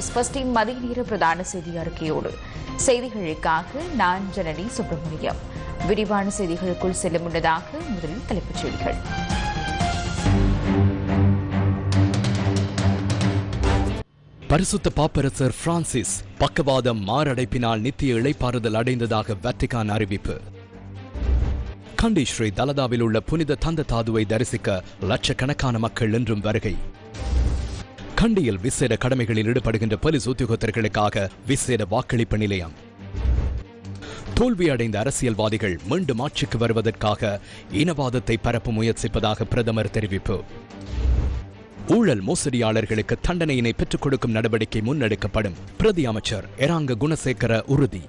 News பஸ்டின் மதிய நேர பிரதான செய்தி அறிக்கையோடு. செய்திகளுக்காக நான் ஜனனி சுப்பிரமணியம். விரிவான செய்திகளுக்குள் செல்ல முன்னதாக முதலில் தலைப்புச் செய்திகள். பரிசுத்த பாப்பரசர் பிரான்சிஸ் பக்கவாதம் மாரடைப்பினால் நித்திய இழைப்பாறுதல் அடைந்ததாக வத்திகான் அறிவிப்பு. கண்டி ஸ்ரீ தலதாவில் உள்ள புனித தந்த தாதுவை தரிசிக்க லட்சக்கணக்கான மக்கள் இன்றும் வருகை. கண்டியில் விசேட கடமைகளில் ஈடுபடுகின்ற போலீஸ் உத்தியோகத்தர்களுக்காக விசேட வாக்களிப்பு நிலையம். தோல்வியடைந்த அரசியல்வாதிகள் மீண்டும் ஆட்சிக்கு வருவதற்காக இனவாதத்தை பரப்ப முயற்சிப்பதாக பிரதமர் தெரிவிப்பு. ஊழல் மோசடியாளர்களுக்கு தண்டனையினை பெற்றுக் கொடுக்கும் நடவடிக்கை முன்னெடுக்கப்படும். பிரதி அமைச்சர் எராங்க குணசேகர உறுதி.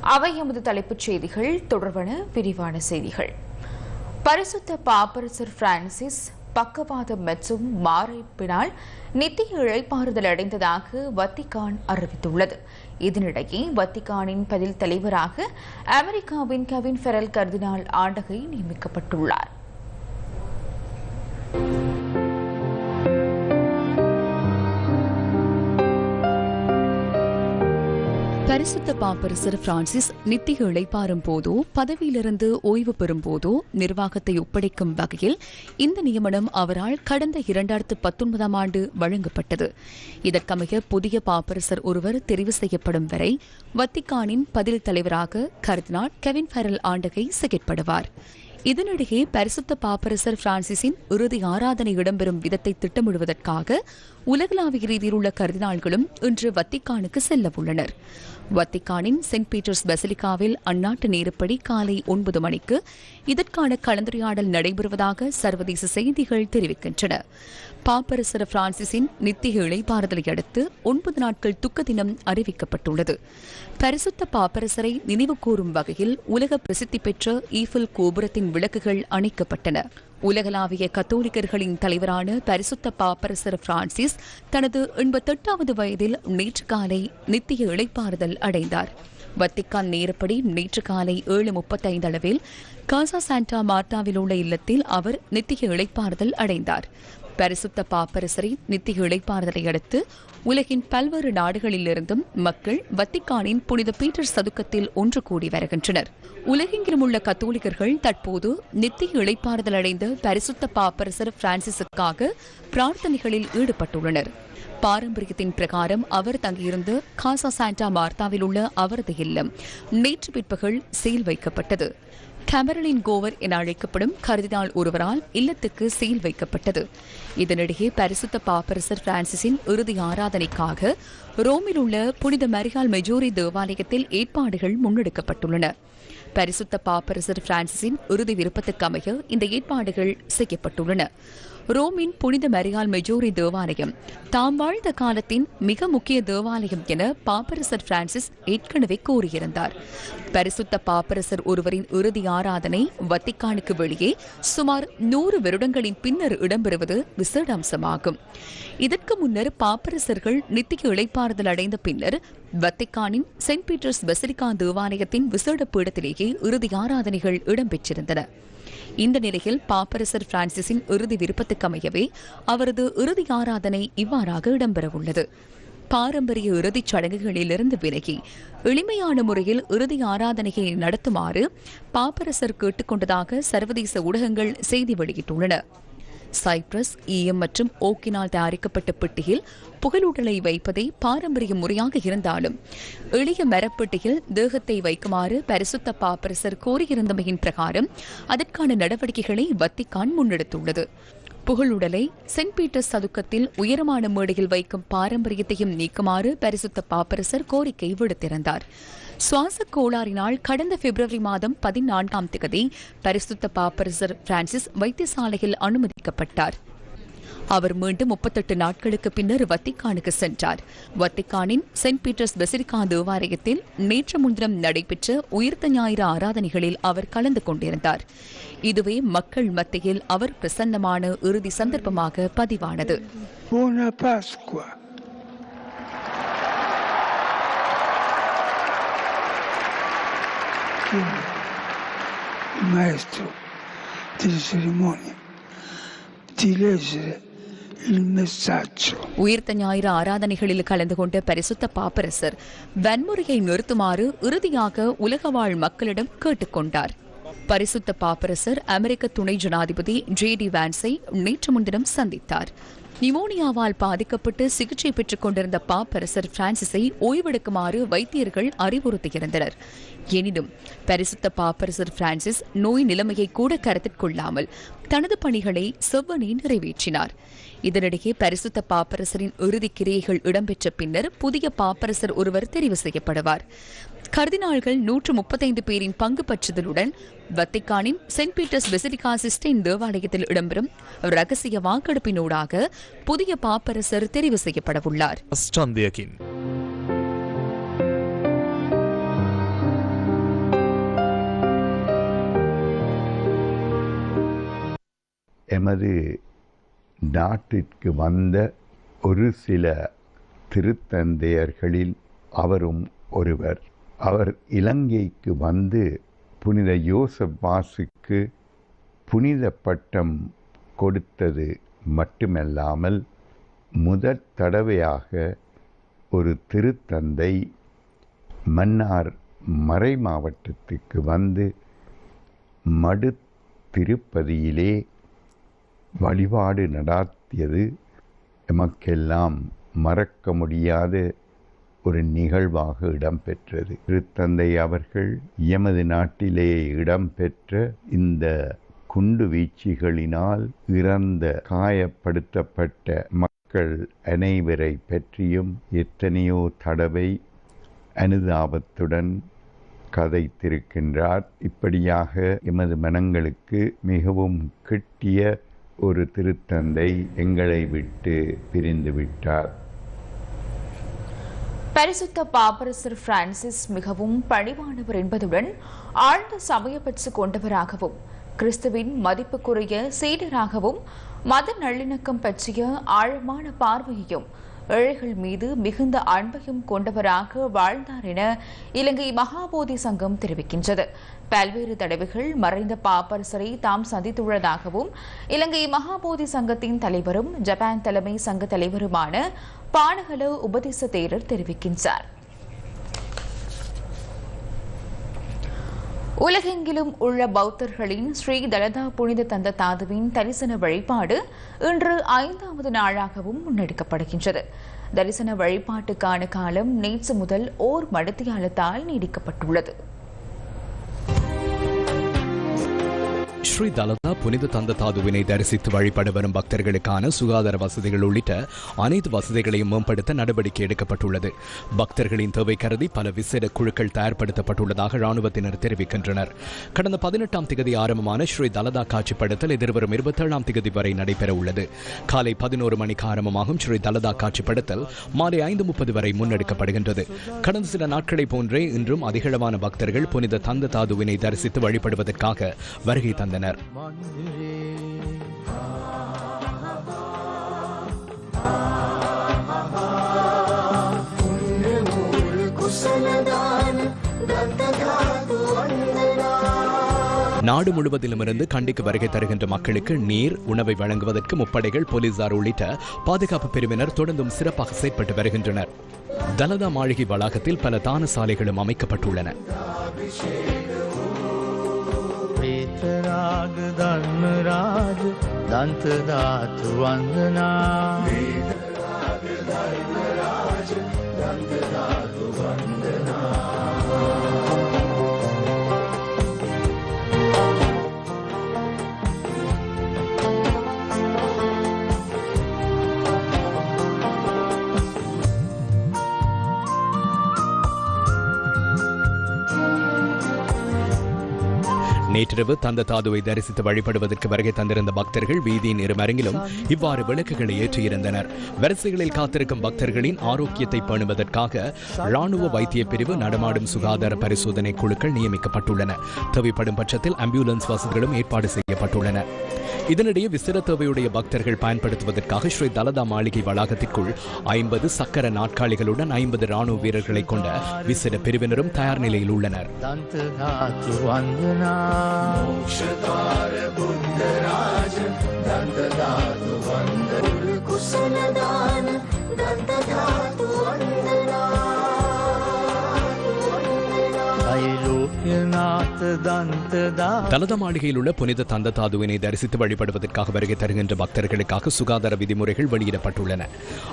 அவை எமது தலைப்புச் செய்திகள். தொடர்பான விரிவான செய்திகள். பரிசுத்த பாப்பரசர் பிரான்சிஸ் பக்கவாதம் மற்றும் மாரடைப்பினால் நித்திய இழைப்பாறுதல் அடைந்ததாக வத்திகான் அறிவித்துள்ளது. இதனிடையே வத்திகானின் பதில் தலைவராக அமெரிக்காவின் கவின் ஃபெரல் கர்தினால் ஆண்டகை நியமிக்கப்பட்டுள்ளார். பரிசுத்த பாப்பரசர் பிரான்சிஸ் நித்திய இழைப்பாரும் போதோ பதவியிலிருந்து ஓய்வு பெறும் போதோ நிர்வாகத்தை ஒப்படைக்கும் வகையில் இந்த நியமனம் அவரால் கடந்த இரண்டாயிரத்து பத்தொன்பதாம் ஆண்டு வழங்கப்பட்டது. இதற்கமைய புதிய பாப்பரசர் ஒருவர் தெரிவு செய்யப்படும் வரை வத்திக்கானின் பதில் தலைவராக கர்தினால் கெவின் ஃபெரல் ஆண்டகை செயற்படுவார். இதனிடையே பரிசுத்த பாப்பரசர் பிரான்சிஸின் இறுதி ஆராதனை இடம்பெறும் விதத்தை திட்டமிடுவதற்காக உலகளாவிய ரீதியில் உள்ள கருதினாள்களும் இன்று வத்திக்கானுக்கு செல்ல உள்ளனர் வத்திக்கானின் செயின்ட் பீட்டர்ஸ் பெசிலிகாவில் அந்நாட்டு நேரப்படி காலை ஒன்பது மணிக்கு இதற்கான கலந்துரையாடல் நடைபெறுவதாக சர்வதேச செய்திகள் தெரிவிக்கின்றன. பாப்பரசர் பிரான்சிஸின் நித்திய இழைப்பாறுதலை அடுத்து ஒன்பது நாட்கள் துக்க தினம் அறிவிக்கப்பட்டுள்ளது. பரிசுத்த பாப்பரசரை நினைவு கூறும் வகையில் உலக பிரசித்தி பெற்ற ஈஃபில் கோபுரத்தின் விளக்குகள் அணைக்கப்பட்டன. உலகளாவிய கத்தோலிக்கர்களின் தலைவரான பரிசுத்த பாப்பரசர் பிரான்சிஸ் தனது எண்பத்தெட்டாவது வயதில் நேற்று காலை நித்திய இழைப்பாறுதல் அடைந்தார். வத்திக்கான் நேரப்படி நேற்று காலை ஏழு முப்பத்தைந்து அளவில் காசா சாண்டா மார்த்தாவில் உள்ள இல்லத்தில் அவர் நித்திய இழைப்பாறுதல் அடைந்தார். பரிசுத்த பாப்பரசரை நித்திய இழைப்பாறுதலை அடுத்து உலகின் பல்வேறு நாடுகளிலிருந்தும் மக்கள் வத்திக்கானின் புனித பீட்டர் சதுக்கத்தில் ஒன்று கூடி வருகின்றனர். உலகெங்கிலும் உள்ள கத்தோலிக்கர்கள் தற்போது நித்திய இழைப்பாறுதல் அடைந்த பரிசுத்த பாப்பரசர் பிரான்சிஸுக்காக பிரார்த்தனைகளில் ஈடுபட்டுள்ளனர். பாரம்பரியத்தின் பிரகாரம் அவர் தங்கியிருந்த காசா சாண்டா மார்த்தாவில் உள்ள அவரது இல்லம். நேற்று பிற்பகல் சீல் வைக்கப்பட்டது. கேமரலின் கோவர் என அழைக்கப்படும் கருதினால் ஒருவரால் இல்லத்துக்கு சீல் வைக்கப்பட்டது. இதனிடையே பரிசுத்த பாப்பரசர் பிரான்சிஸின் இறுதி ஆராதனைக்காக ரோமில் உள்ள புனித மரியால் மெஜோரி தேவாலயத்தில் ஏற்பாடுகள் முன்னெடுக்கப்பட்டுள்ளன. பரிசுத்த பாப்பரசர் பிரான்சிஸின் இறுதி விருப்பத்துக்கு அமைய இந்த ஏற்பாடுகள் செய்யப்பட்டுள்ளன. ரோமின் புனித மரியால் மெஜோரி தேவாலயம். தாம் வாழ்ந்த காலத்தின் மிக முக்கிய தேவாலயம் என பாப்பரசர் பிரான்சிஸ் ஏற்கனவே கூறியிருந்தார். பரிசுத்த பாப்பரசர் ஒருவரின் இறுதி ஆராதனை வத்திக்கானுக்கு வெளியே சுமார் நூறு வருடங்களின் பின்னர் இடம்பெறுவது விசேட அம்சமாகும் இதற்கு முன்னர் பாப்பரசர்கள் நித்திய இழைப்பாறுதல் அடைந்த பின்னர் வத்திக்கானின் செயின்ட் பீட்டர்ஸ் பெசிலிகா தேவாலயத்தின் விசேட பீடத்திலேயே இறுதி ஆராதனைகள் இடம்பெற்றிருந்தன. இந்த நிலையில் பாப்பரசர் பிரான்சிஸின் இறுதி விருப்பத்துக்கமையவே அவரது இறுதி ஆராதனை இவ்வாறாக இடம்பெறவுள்ளது. பாரம்பரிய இறுதிச் சடங்குகளிலிருந்து விலகி எளிமையான முறையில் இறுதி ஆராதனையை நடத்துமாறு பாப்பரசர் கேட்டுக்கொண்டதாக சர்வதேச ஊடகங்கள் செய்தி வெளியிட்டுள்ளன. சைப்ரஸ் ஈயம் மற்றும் ஓக்கினால் தயாரிக்கப்பட்ட பெட்டியில் புகழுடலை வைப்பதை பாரம்பரிய முறையாக இருந்தாலும் எளிய மரப்பெட்டியில் தேகத்தை வைக்குமாறு பரிசுத்த பாப்பரசர் கோரியிருந்தமையின் பிரகாரம் அதற்கான நடவடிக்கைகளை வத்திக்கான் முன்னெடுத்துள்ளது. புகழுடலை சென்ட் பீட்டர்ஸ் சதுக்கத்தில் உயரமான மேடையில் வைக்கும் பாரம்பரியத்தையும் நீக்குமாறு பரிசுத்த பாப்பரசர் கோரிக்கை விடுத்திருந்தார். சுவாச கோளாறினால் கடந்த பிப்ரவரி மாதம் பதினான்காம் திகதி பரிசுத்த பாப்பரசர் பிரான்சிஸ் வைத்தியசாலையில் அனுமதிக்கப்பட்டார். அவர் மீண்டும் முப்பத்தெட்டு நாட்களுக்கு பின்னர் வத்திக்கானுக்கு சென்றார். வத்திக்கானின் செயின்ட் பீட்டர்ஸ் பெசிரிகா தேவாலயத்தில் நேற்று முன்தினம் நடைபெற்ற உயிர்த்த ஞாயிறு ஆராதனைகளில் அவர் கலந்து கொண்டிருந்தார். இதுவே மக்கள் மத்தியில் அவர் பிரசன்னமான இறுதி சந்தர்ப்பமாக பதிவானது. Il maestro delle cerimonie di leggere உயிர்த்த ஞாயிறு ஆராதனைகளில் கலந்து கொண்ட பரிசுத்த பாப்பரசர் வன்முறையை நிறுத்துமாறு இறுதியாக உலக வாழ் மக்களிடம் கேட்டுக்கொண்டார். பரிசுத்த பாப்பரசர் அமெரிக்க துணை ஜனாதிபதி ஜே டி வான்ஸை நேற்று முன்தினம் சந்தித்தார். நிமோனியாவால் பாதிக்கப்பட்டு சிகிச்சை பெற்றுக் கொண்டிருந்த பாப்பரசர் பிரான்சிஸை ஓய்வெடுக்குமாறு வைத்தியர்கள் அறிவுறுத்தியிருந்தனர். எனினும் பரிசுத்த பாப்பரசர் பிரான்சிஸ் நோய் நிலைமையை கூட கருத்தில் கொள்ளாமல் தனது பணிகளை செவ்வனே நிறைவேற்றினார். இதனிடையே பரிசுத்த பாப்பரசரின் இறுதி கிரியைகள் இடம்பெற்ற பின்னர் புதிய பாப்பரசர் ஒருவர் தெரிவு செய்யப்படுவார். கர்தினால்கள் நூற்று முப்பத்தைந்து பேரின் பங்கு பற்றுதலுடன் வத்திக்கானின் செயின்ட் பீட்டர்ஸ் பெசிலிகா சிஸ்டைன் தேவாலயத்தில் இடம்பெறும் ரகசிய வாக்கெடுப்பினூடாக புதிய பாப்பரசர் தெரிவு செய்யப்படவுள்ளார். எமது நாட்டிற்கு வந்த ஒரு சில திருத்தந்தையர்களில் அவரும் ஒருவர். அவர் இலங்கைக்கு வந்து புனித யோசப் வாசுக்கு புனித பட்டம் கொடுத்தது மட்டுமல்லாமல் முதற் தடவையாக ஒரு திருத்தந்தை மன்னார் மறை மாவட்டத்துக்கு வந்து மடு திருப்பதியிலே வழிபாடு நடாத்தியது. எமக்கெல்லாம் மறக்க முடியாத ஒரு நிகழ்வாக இடம்பெற்றது. திருத்தந்தை அவர்கள் எமது நாட்டிலே இடம்பெற்ற இந்த குண்டு வீச்சுகளினால் இறந்த காயப்படுத்தப்பட்ட மக்கள் அனைவரை பற்றியும் எத்தனையோ தடவை அனுதாபத்துடன் கதைத்திருக்கின்றார். இப்படியாக எமது மனங்களுக்கு மிகவும் கிட்டிய ஒரு திருத்தந்தை எங்களை விட்டு பிரிந்து விட்டார் பரிசுத்த பாப்பரசர் பிரான்சிஸ் மிகவும் பணிவானவர் என்பதுடன் ஆழ்ந்த சமயப்பற்று கொண்டவராகவும் கிறிஸ்துவின் மதிப்புக்குரிய சீடராகவும் மத நல்லிணக்கம் பற்றிய ஆழமான பார்வையையும் ஏழைகள் மீது மிகுந்த அன்பையும் கொண்டவராக வாழ்ந்தார் என இலங்கை மகாபோதி சங்கம் தெரிவிக்கின்றது. பல்வேறு தடவைகள் மறைந்த பாப்பரசரை தாம் சந்தித்துள்ளதாகவும் இலங்கை மகாபோதி சங்கத்தின் தலைவரும் ஜப்பான் தலைமை சங்க தலைவருமான பானகல உபதேச தேரர் தெரிவிக்கின்றார். உலகெங்கிலும் உள்ள பௌத்தர்களின் ஸ்ரீ தலதா புனித தந்த தாதுவின் தரிசன வழிபாடு இன்று ஐந்தாவது நாளாகவும் முன்னெடுக்கப்படுகின்றது. தரிசன வழிபாட்டுக்கான காலம் நேற்று முதல் ஓர் மடத்தியாலத்தால் நீடிக்கப்பட்டுள்ளது. ஸ்ரீ தலதா புனித தந்த தாதுவினை தரிசித்து வழிபட வரும் பக்தர்களுக்கான சுகாதார வசதிகள் உள்ளிட்ட அனைத்து வசதிகளையும் மேம்படுத்த நடவடிக்கை எடுக்கப்பட்டுள்ளது. பக்தர்களின் தேவை கருதி பல விசேட குழுக்கள் தயார்படுத்தப்பட்டுள்ளதாக ராணுவத்தினர் தெரிவிக்கின்றனர். கடந்த பதினெட்டாம் திகதி ஆரம்பமான ஸ்ரீ தலதா காட்சிப்படுத்தல் எதிர்வரும் இருபத்தேழாம் திகதி வரை நடைபெற உள்ளது. காலை பதினோரு மணிக்கு ஆரம்பமாகும் ஸ்ரீ தலதா காட்சிப்படுத்தல் மாலை ஐந்து முப்பது வரை முன்னெடுக்கப்படுகின்றது. கடந்த சில நாட்களைப் போன்றே இன்றும் அதிகளவான பக்தர்கள் புனித தந்த தாதுவினை தரிசித்து வழிபடுவதற்காக வருகை தந்தனர். நாடு முழுவதிலுமிருந்து கண்டிக்கு வருகை தருகின்ற மக்களுக்கு நீர் உணவை வழங்குவதற்கு முப்படைகள் போலீசார் உள்ளிட்ட பாதுகாப்பு பிரிவினர் தொடர்ந்தும் சிறப்பாக செயற்பட்டு வருகின்றனர். தலதா மாளிகை வளாகத்தில் பல தான சாலைகளும் அமைக்கப்பட்டுள்ளன. राग धन राग दन्त दा वन्त நேற்றிரவு தந்த தாதுவை தரிசித்து வழிபடுவதற்கு வருகை தந்திருந்த பக்தர்கள் வீதியின் இருமருங்கிலும் இவ்வாறு விளக்குகளை ஏற்றியிருந்தனர். வரிசைகளில் காத்திருக்கும் பக்தர்களின் ஆரோக்கியத்தை பேணுவதற்காக ராணுவ வைத்திய பிரிவு நடமாடும் சுகாதார பரிசோதனை குழுக்கள் நியமிக்கப்பட்டுள்ளன. தேவைப்படும் பட்சத்தில் ஆம்புலன்ஸ் வசதிகளும் ஏற்பாடு செய்யப்பட்டுள்ளன. இதனிடையே விசிற தேவையுடைய பக்தர்கள் பயன்படுத்துவதற்காக ஸ்ரீ தலதா மாளிகை வளாகத்திற்குள் ஐம்பது சக்கர நாட்காலிகளுடன் ஐம்பது ராணுவ வீரர்களை கொண்ட விசிற பிரிவினரும் தயார் நிலையில் உள்ளனர். குசலதான தந்த தாத்து வந்தன. தலத மாளிகையில் உள்ள புனித தந்த தாதுவினை தரிசித்து வழிபடுவதற்காக வருகை தருகின்ற பக்தர்களுக்காக சுகாதார விதிமுறைகள் வெளியிடப்பட்டுள்ளன.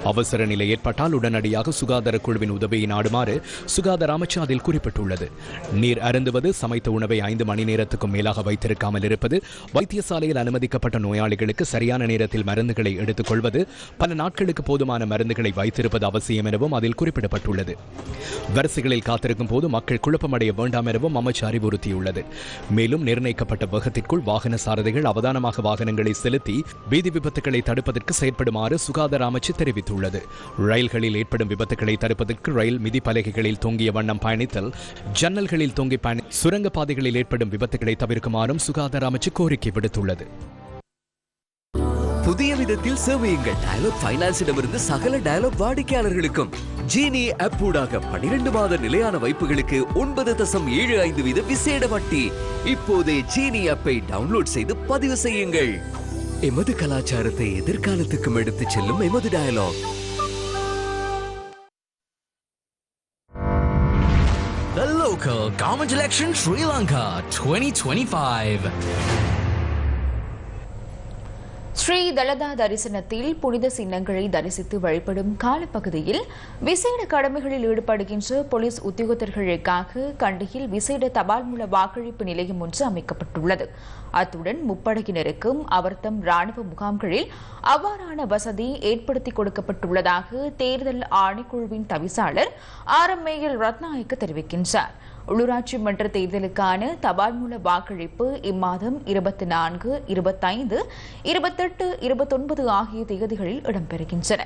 அவசர நிலை ஏற்பட்டால் உடனடியாக சுகாதார குழுவின் உதவியை நாடுமாறு சுகாதார அமைச்சு அதில் குறிப்பிட்டுள்ளது. நீர் அருந்துவது சமைத்த உணவை ஐந்து மணி நேரத்துக்கும் மேலாக வைத்திருக்காமல் இருப்பது வைத்தியசாலையில் அனுமதிக்கப்பட்ட நோயாளிகளுக்கு சரியான நேரத்தில் மருந்துகளை எடுத்துக் கொள்வது பல நாட்களுக்கு போதுமான மருந்துகளை வைத்திருப்பது அவசியம் எனவும் அதில் குறிப்பிடப்பட்டுள்ளது. வரிசைகளில் காத்திருக்கும் போது மக்கள் குழப்பமடைய வேண்டாம் எனவும் காமச் அறிவுறுத்தியுள்ளது. மேலும் நிர்ணயிக்கப்பட்ட வேகத்திற்குள் வாகன சாரதிகள் அவதானமாக வாகனங்களை செலுத்தி வீதி விபத்துகளை தடுப்பதற்கு செயற்படுமாறு சுகாதார அமைச்சு தெரிவித்துள்ளது. ரயில்களில் ஏற்படும் விபத்துகளை தடுப்பதற்கு ரயில் மிதி பலகைகளில் தொங்கிய வண்ணம் பயணித்தல் ஜன்னல்களில் தொங்கி பயணி சுரங்க பாதைகளில் ஏற்படும் விபத்துகளை தவிர்க்குமாறும் சுகாதார அமைச்சு கோரிக்கை விடுத்துள்ளது. புதிய விதத்தில் சேவையுங்கள். டயலாக் பைனான்ஸிடமிருந்து சகல டயலாக் வாடிக்கையாளர்களுக்கும். ஜீனி ஆப் ஊடாக பனிரெண்டு மாத நிலையான வைப்புகளுக்கு ஒன்பது தசம் ஏழு ஐந்து வீத விசேட வட்டி. இப்போதே ஜீனி ஆப்பை டவுன்லோட் செய்து பதிவு செய்யுங்கள். எமது கலாச்சாரத்தை எதிர்காலத்துக்கும் எடுத்துச் செல்லும் எமது Dialog The local government election Sri Lanka 2025. Sri Dalada தரிசனத்தில் புனித சின்னங்களை தரிசித்து வழிபடும் காலப்பகுதியில் விசேட கடமைகளில் ஈடுபடுகின்ற போலீஸ் உத்தியோகத்தர்களுக்காக கண்டியில் விசேட தபால் மூல வாக்களிப்பு நிலையம் ஒன்று அமைக்கப்பட்டுள்ளது. அத்துடன் முப்படையினருக்கும் அவர்தம் ராணுவ முகாம்களில் அவ்வாறான வசதி ஏற்படுத்தி கொடுக்கப்பட்டுள்ளதாக தேர்தல் ஆணைக்குழுவின் தவிசாளர் ஆர் எம் ஏஎல் ரத்நாயக்க தெரிவிக்கின்றார். உள்ளூராட்சி மன்ற தேர்தலுக்கான தபால் மூல வாக்களிப்பு இம்மாதம் இருபத்தி நான்கு இருபத்தைந்து இருபத்தெட்டு இருபத்தொன்பது ஆகிய தேதிகளில் இடம்பெறுகின்றன.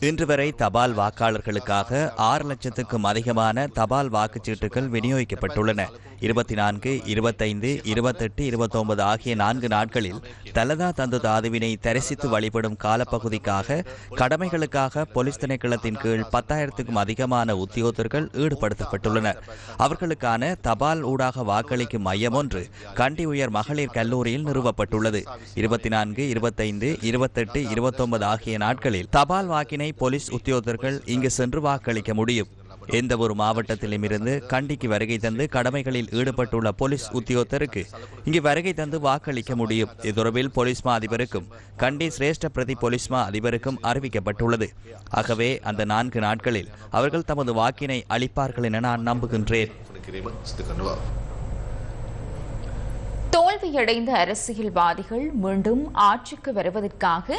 இன்று வரை தபால் வாக்காளர்களுக்காக ஆறு லட்சத்துக்கும் அதிகமான தபால் வாக்குச்சீட்டுகள் விநியோகிக்கப்பட்டுள்ளன. இருபத்தி நான்கு இருபத்தைந்து இருபத்தெட்டு இருபத்தொன்பது ஆகிய நான்கு நாட்களில் தலதா தந்து தாதுவினை தரிசித்து வழிபடும் காலப்பகுதிக்காக கடமைகளுக்காக போலீஸ் திணைக்களத்தின் கீழ் பத்தாயிரத்துக்கும் அதிகமான உத்தியோகத்தர்கள் ஈடுபடுத்தப்பட்டுள்ளனர். அவர்களுக்கான தபால் ஊடாக வாக்களிக்கும் மையம் ஒன்று கண்டி உயர் மகளிர் கல்லூரியில் நிறுவப்பட்டுள்ளது. இருபத்தி நான்கு இருபத்தைந்து இருபத்தெட்டு இருபத்தொன்பது ஆகிய நாட்களில் தபால் வாக்கினை போலீஸ் உத்தியோகத்தர்கள் இங்கு சென்று வாக்களிக்க முடியும். எந்த ஒரு மாவட்டத்திலும் இருந்து கண்டிக்கு வருகை தந்து கடமைகளில் ஈடுபட்டுள்ள போலீஸ் உத்தியோகத்தருக்கு இங்கு வருகை தந்து வாக்களிக்க முடியும். இதுதொடர்பில் போலீஸ் மா அதிபருக்கும் கண்டி சிரேஷ்ட பிரதி போலீஸ் மா அதிபருக்கும் அறிவிக்கப்பட்டுள்ளது. ஆகவே அந்த நான்கு நாட்களில் அவர்கள் தமது வாக்கினை அளிப்பார்கள் என நான் நம்புகின்றேன். தோல்வியடைந்த அரசியல்வாதிகள் மீண்டும் ஆட்சிக்கு வருவதற்காக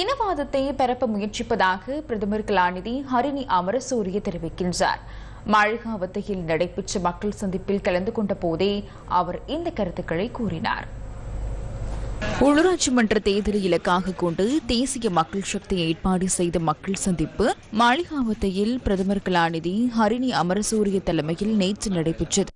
இனவாதத்தை பரப்ப முயற்சிப்பதாக பிரதமர் கலாநிதி ஹரிணி அமரசூரிய தெரிவிக்கின்றார். மாளிகாவத்தையில் நடைபெற்ற மக்கள் சந்திப்பில் கலந்து கொண்ட போதே அவர் இந்த கருத்துக்களை கூறினார். உள்ளூராட்சி மன்ற தேர்தலை இலக்காக கொண்டு தேசிய மக்கள் சக்தி ஏற்பாடு செய்த மக்கள் சந்திப்பு மாளிகாவத்தையில் பிரதமர் கலாநிதி ஹரிணி அமரசூரிய தலைமையில் நேற்று நடைபெற்றது.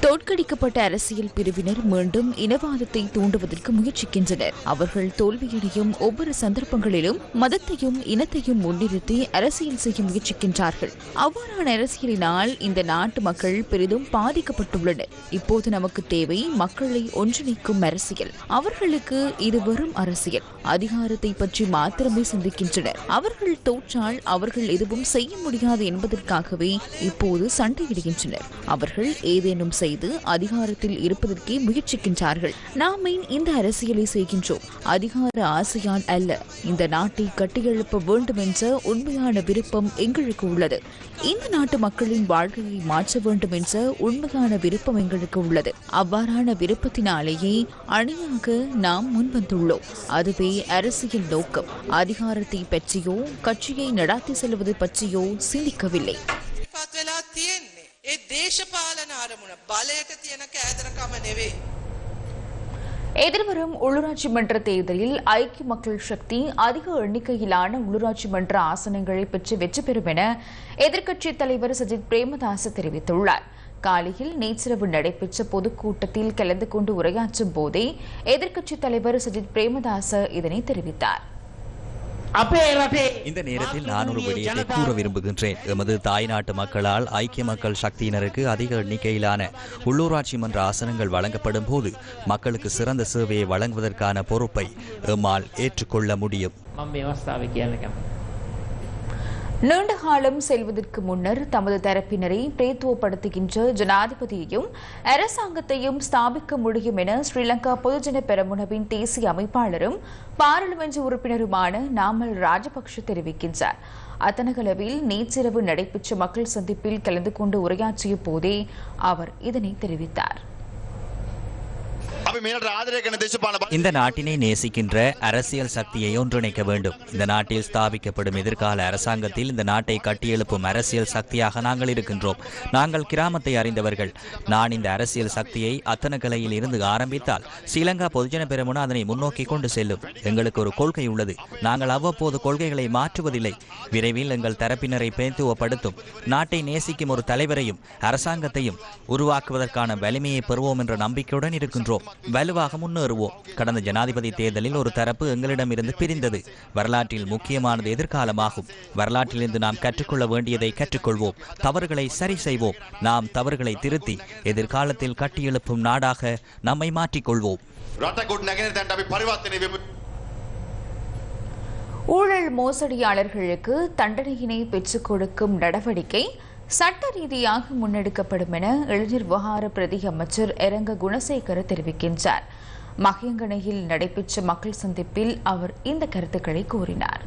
தோற்கடிக்கப்பட்ட அரசியல் பிரிவினர் மீண்டும் இனவாதத்தை தூண்டுவதற்கு முயற்சிக்கின்றனர். அவர்கள் தோல்வியடையும் ஒவ்வொரு சந்தர்ப்பங்களிலும் மதத்தையும் இனத்தையும் முன்னிறுத்தி அரசியல் செய்ய முயற்சிக்கின்றார்கள். அவ்வாறான அரசியலினால் இந்த நாட்டு மக்கள் பெரிதும் பாதிக்கப்பட்டுள்ளனர். இப்போது நமக்கு தேவை மக்களை ஒன்றிணைக்கும் அரசியல். அவர்களுக்கு இது வெறும் அரசியல். அதிகாரத்தை பற்றி மாத்திரமே சிந்திக்கின்றனர். அவர்கள் தோற்றால் அவர்கள் எதுவும் செய்ய முடியாது என்பதற்காகவே இப்போது அப்போது சண்டையிடுகின்றனர். அவர்கள் ஏதேனும் செய்து அதிகாரத்தில் இருப்பதற்கே முயற்சிக்கின்றார்கள். நாம் இந்த அரசியலை செய்கின்றோம். அதிகார ஆசையால் அல்ல. இந்த நாட்டை கட்டியெழுப்ப வேண்டும் என்ற உண்மையான விருப்பம் எங்களுக்கு உள்ளது. இந்த நாட்டு மக்களின் வாழ்க்கையை மாற்ற வேண்டும் என்ற உண்மையான விருப்பம் எங்களுக்கு உள்ளது. அவ்வாறான விருப்பத்தினாலேயே அணியாக நாம் முன்வந்துள்ளோம். அதுவே அரசியல் நோக்கம். அதிகாரத்தை பற்றியோ கட்சியை நடாத்தி செல்வது பற்றியோ சிந்திக்கவில்லை. තියෙන්නේ. ඒ දේශපාලන අරමුණ බලයට තියෙන කෑදරකම නෙවෙයි. எதிர்வரும் உள்ளூராட்சி மன்ற தேர்தலில் ஐக்கிய மக்கள் சக்தி அதிக எண்ணிக்கையிலான உள்ளூராட்சி மன்ற ஆசனங்களை பெற்று வெற்றி பெறும் என எதிர்க்கட்சித் தலைவர் சஜித் பிரேமதாச தெரிவித்துள்ளார் காலையில் நேற்றிரவு நடைபெற்ற பொதுக்கூட்டத்தில் கலந்து கொண்டு உரையாற்றும் போதே எதிர்க்கட்சித் தலைவர் சஜித் பிரேமதாச இதனை தெரிவித்தார் இந்த நேரத்தில் நான் ஒரு விடயத்தை கூற விரும்புகின்றேன். எமது தாய்நாட்டு மக்களால் ஐக்கிய மக்கள் சக்தியினருக்கு அதிக எண்ணிக்கையிலான உள்ளூராட்சி மன்ற ஆசனங்கள் வழங்கப்படும் போது மக்களுக்கு சிறந்த சேவையை வழங்குவதற்கான பொறுப்பை எம்மால் ஏற்றுக்கொள்ள முடியும். நீண்ட காலம் செல்வதற்கு முன்னர் தமது தரப்பினரை பிரேத்துவப்படுத்துகின்ற ஜனாதிபதியையும் அரசாங்கத்தையும் ஸ்தாபிக்க முடியும் என ஸ்ரீலங்கா பொதுஜன பெரமுனவின் தேசிய அமைப்பாளரும் பாராளுமன்ற உறுப்பினருமான நாமல் ராஜபக்ஷ தெரிவிக்கின்றார். அத்தனகளவில் நேற்றிரவு நடைபெற்ற மக்கள் சந்திப்பில் கலந்து கொண்டு உரையாற்றிய போதே அவர் இதனை தெரிவித்தார். இந்த நாட்டினை நேசிக்கின்ற அரசியல் சக்தியை ஒன்றிணைக்க வேண்டும். இந்த நாட்டில் ஸ்தாபிக்கப்படும் எதிர்கால அரசாங்கத்தில் இந்த நாட்டை கட்டியெழுப்பும் அரசியல் சக்தியாக நாங்கள் இருக்கின்றோம். நாங்கள் கிராமத்தை அறிந்தவர்கள். நான் இந்த அரசியல் சக்தியை அத்தனக்கலையில் இருந்து ஆரம்பித்தால் ஸ்ரீலங்கா பொதுஜன பெருமுன அதனை முன்னோக்கி கொண்டு செல்லும். எங்களுக்கு ஒரு கொள்கை உள்ளது. நாங்கள் அவ்வப்போது கொள்கைகளை மாற்றுவதில்லை. விரைவில் எங்கள் தரப்பினரை பேத்துவப்படுத்தும் நாட்டை நேசிக்கும் ஒரு தலைவரையும் அரசாங்கத்தையும் உருவாக்குவதற்கான வலிமையை பெறுவோம் என்ற நம்பிக்கையுடன் இருக்கின்றோம். வலுவாக முன்னேறுவோம். கடந்த ஜனாதிபதி தேர்தலில் ஒரு தரப்பு எங்களிடமிருந்து பிரிந்தது. வரலாற்றில் முக்கியமானது எதிர்காலமாகும். வரலாற்றிலிருந்து நாம் கற்றுக்கொள்ள வேண்டியதை கற்றுக்கொள்வோம். தவறுகளை சரி செய்வோம். நாம் தவறுகளை திருத்தி எதிர்காலத்தில் கட்டியெழுப்பும் நாடாக நம்மை மாற்றிக்கொள்வோம். ஊழல் மோசடியாளர்களுக்கு தண்டனையினை பெற்றுக் கொடுக்கும் நடவடிக்கை சட்ட ரீதியாக முன்னெடுக்கப்படும் என இளைஞர் விவகார பிரதி அமைச்சர் எரங்க குணசேகர தெரிவிக்கின்றார். மகியங்கனையில் நடைபெற்ற மக்கள் சந்திப்பில் அவர் இந்த கருத்துக்களை கூறினார்.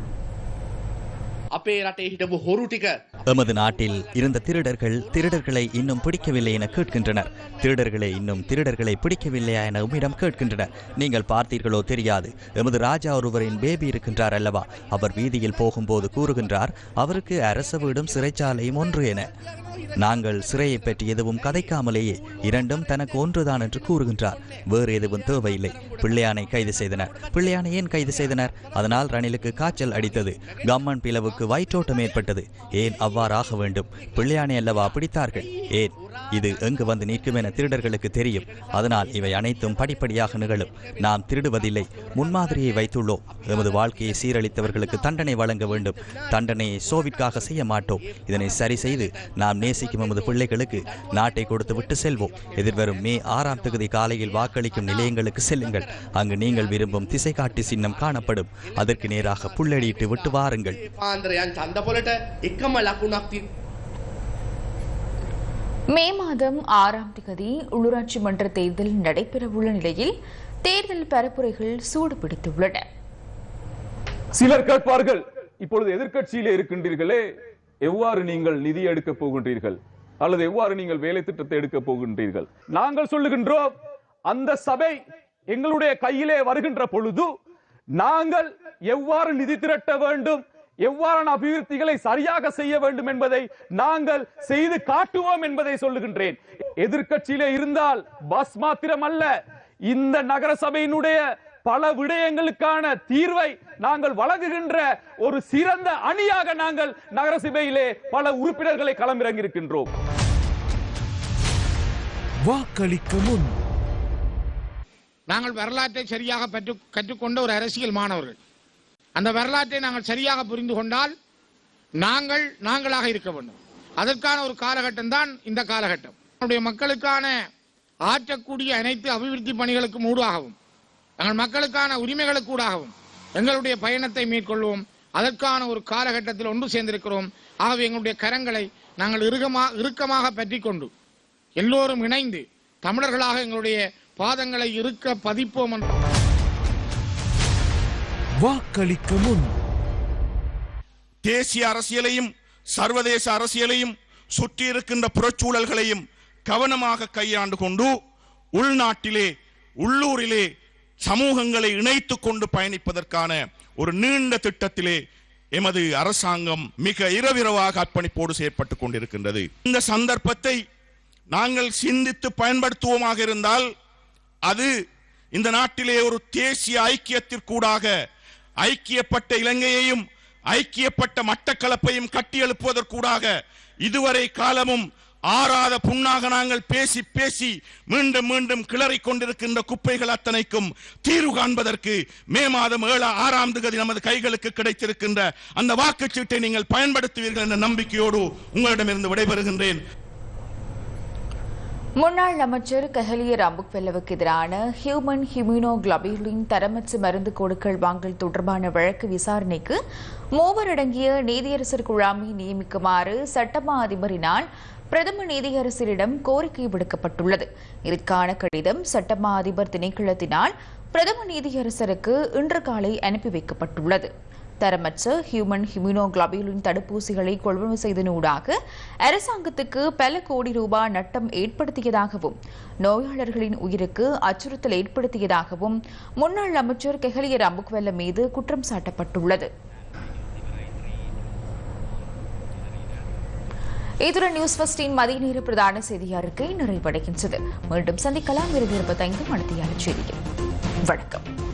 අපේ රටේ හිටපු හොරු ටික எமது நாட்டில் இருந்த திருடர்கள் திருடர்களை இன்னும் பிடிக்கவில்லை என கேட்கின்றனர் திருடர்களை இன்னும் திருடர்களை பிடிக்கவில்லையா என உம்மிடம் கேட்கின்றனர் நீங்கள் பார்த்தீர்களோ தெரியாது எமது ராஜா ஒருவரின் பேபி இருக்கின்றார் அல்லவா அவர் வீதியில் போகும்போது கூறுகின்றார் அவருக்கு அரச வீடும் சிறைச்சாலையும் ஒன்று என நாங்கள் சிறையை பற்றி எதுவும் கதைக்காமலேயே இரண்டும் தனக்கு ஒன்றுதான் என்று கூறுகின்றார். வேறு எதுவும் தேவையில்லை. பிள்ளையானை கைது செய்தனர். பிள்ளையானை ஏன் கைது செய்தனர்? அதனால் ரணிலுக்கு காய்ச்சல் அடித்தது. கம்மன் பிளவுக்கு வயிற்றோட்டம் ஏற்பட்டது. ஏன் அவ்வாறாக வேண்டும்? பிள்ளையானை அல்லவா பிடித்தார்கள்? ஏன்? இது எங்கு வந்து நிற்கும் என திருடர்களுக்கு தெரியும். அதனால் இவை அனைத்தும் படிப்படியாக நிகழும். நாம் திருடுவதில்லை. முன்மாதிரியை வைத்துள்ளோம். எமது வாழ்க்கையை சீரழித்தவர்களுக்கு தண்டனை வழங்க வேண்டும். தண்டனையை சோவிற்காக செய்ய மாட்டோம். இதனை சரி செய்து நாம் நேசிக்கும் எமது பிள்ளைகளுக்கு நாட்டை கொடுத்து விட்டு செல்வோம். எதிர்வரும் மே ஆறாம் தேதி காலையில் வாக்களிக்கும் நிலையங்களுக்கு செல்லுங்கள். அங்கு நீங்கள் விரும்பும் திசை காட்டி சின்னம் காணப்படும். அதற்கு நேராக புள்ளடியிட்டு விட்டு வாருங்கள். மே மாதம் ஆறாம் தேதி உள்ளூராட்சி மன்ற தேர்தல் நடைபெறவுள்ள நிலையில் தேர்தல் பரப்புரைகள் சூடு பிடித்துள்ளன சிலர் கேட்பார்கள் இப்பொழுது எதிர்க்கட்சியிலே இருக்கின்றீர்களே எவ்வாறு நீங்கள் நிதி எடுக்கப் போகின்றீர்கள்? அல்லது எவ்வாறு நீங்கள் வேலை திட்டத்தை எடுக்கப் போகின்றீர்கள்? நாங்கள் சொல்லுகின்றோம் அந்த சபை எங்களுடைய கையிலே வருகின்ற பொழுது நாங்கள் எவ்வாறு நிதி திரட்ட வேண்டும் எவ்வாறான அபிவிருத்திகளை சரியாக செய்ய வேண்டும் என்பதை நாங்கள் செய்து காட்டுவோம் என்பதை சொல்லுகின்றேன். எதிர்க்கட்சியிலே இருந்தால் பஸ் மாத்திரம் அல்ல இந்த நகர சபையினுடைய பல விடயங்களுக்கான தீர்வை நாங்கள் வழங்குகின்ற ஒரு சிறந்த அணியாக நாங்கள் நகர சபையிலே பல உறுப்பினர்களை களமிறங்கியிருக்கின்றோம். வாக்களிக்க முன். நாங்கள் வரலாற்றை சரியாக பற்று கற்றுக்கொண்ட ஒரு அரசியல் மாணவர்கள். அந்த வரலாற்றை நாங்கள் சரியாக புரிந்து கொண்டால் நாங்கள் நாங்களாக இருக்க வேண்டும். அதற்கான ஒரு காலகட்டம் தான் இந்த காலகட்டம். நம்முடைய மக்களுக்கான ஆற்றக்கூடிய அனைத்து அபிவிருத்தி பணிகளுக்கும் ஊடாகவும் எங்கள் மக்களுக்கான உரிமைகளுக்கு ஊடாகவும் எங்களுடைய பயணத்தை மேற்கொள்வோம். அதற்கான ஒரு காலகட்டத்தில் ஒன்று சேர்ந்திருக்கிறோம். ஆகவே எங்களுடைய கரங்களை நாங்கள் இறுகமா இறுக்கமாக பற்றி கொண்டு எல்லோரும் இணைந்து தமிழர்களாக எங்களுடைய பாதங்களை இருக்க பதிப்போம் என்று வாக்களிக்க முன். தேசிய அரசியலையும் சர்வதேச அரசியலையும் சுற்றி இருக்கின்ற புறச்சூழல்களையும் கவனமாக கையாண்டு கொண்டு உள்நாட்டிலே உள்ளூரிலே சமூகங்களை இணைத்துக் கொண்டு பயணிப்பதற்கான ஒரு நீண்ட திட்டத்திலே எமது அரசாங்கம் மிக இரவிரவாக அர்ப்பணிப்போடு செயற்பட்டுக் கொண்டிருக்கின்றது. இந்த சந்தர்ப்பத்தை நாங்கள் சிந்தித்து பயன்படுத்துவோமாக இருந்தால் அது இந்த நாட்டிலே ஒரு தேசிய ஐக்கியத்திற்கூடாக ஐக்கியப்பட்ட இலங்கையையும் ஐக்கியப்பட்ட மட்டக்களப்பையும் கட்டியெழுப்புவதற்கூடாக இதுவரை காலமும் ஆறாத புண்ணாக நாங்கள் பேசி பேசி மீண்டும் மீண்டும் கிளறி கொண்டிருக்கின்ற குப்பைகள் அத்தனைக்கும் தீர்வு காண்பதற்கு மே மாதம் ஏழு ஆறாம் தேதி நமது கைகளுக்கு கிடைத்திருக்கின்ற அந்த வாக்குச்சீட்டை நீங்கள் பயன்படுத்துவீர்கள் என்ற நம்பிக்கையோடு உங்களிடமிருந்து விடைபெறுகின்றேன். முன்னாள் அமைச்சர் கஹலிய ராம்புக்வெல்லவுக்கு எதிரான ஹியூமன் ஹியூமினோகுளோபியூலின் தரமற்ற மருந்து கொடுக்கல் வாங்கல் தொடர்பான வழக்கு விசாரணைக்கு மூவர் அடங்கிய நீதியரசர் குழாமை நியமிக்குமாறு சட்டமா அதிபரினால் பிரதம நீதியரசரிடம் கோரிக்கை விடுக்கப்பட்டுள்ளது. இதற்கான கடிதம் சட்டமா அதிபர் திணைக்களத்தினால் பிரதம நீதியரசருக்கு இன்று காலை அனுப்பி வைக்கப்பட்டுள்ளது. தரமற்ற ஹியூமன் ஹியூமினோகுளோபியூலின் தடுப்பூசிகளை கொள்வனவு செய்தனூடாக அரசாங்கத்துக்கு பல கோடி ரூபாய் நட்டம் ஏற்படுத்தியதாகவும் நோயாளர்களின் உயிருக்கு அச்சுறுத்தல் ஏற்படுத்தியதாகவும் முன்னாள் அமைச்சர் கெஹலிய அம்புக்வெல்ல மீது குற்றம் சாட்டப்பட்டுள்ளது. இத்துடன் நியூஸ் ஃபஸ்டின் மதிய நேர பிரதான செய்தி அறிக்கை நிறைவடைகின்றது. மீண்டும் சந்திக்கலாம். இருபத்தி இருபத்தைந்து மணித்தியால செய்தியில் வணக்கம்.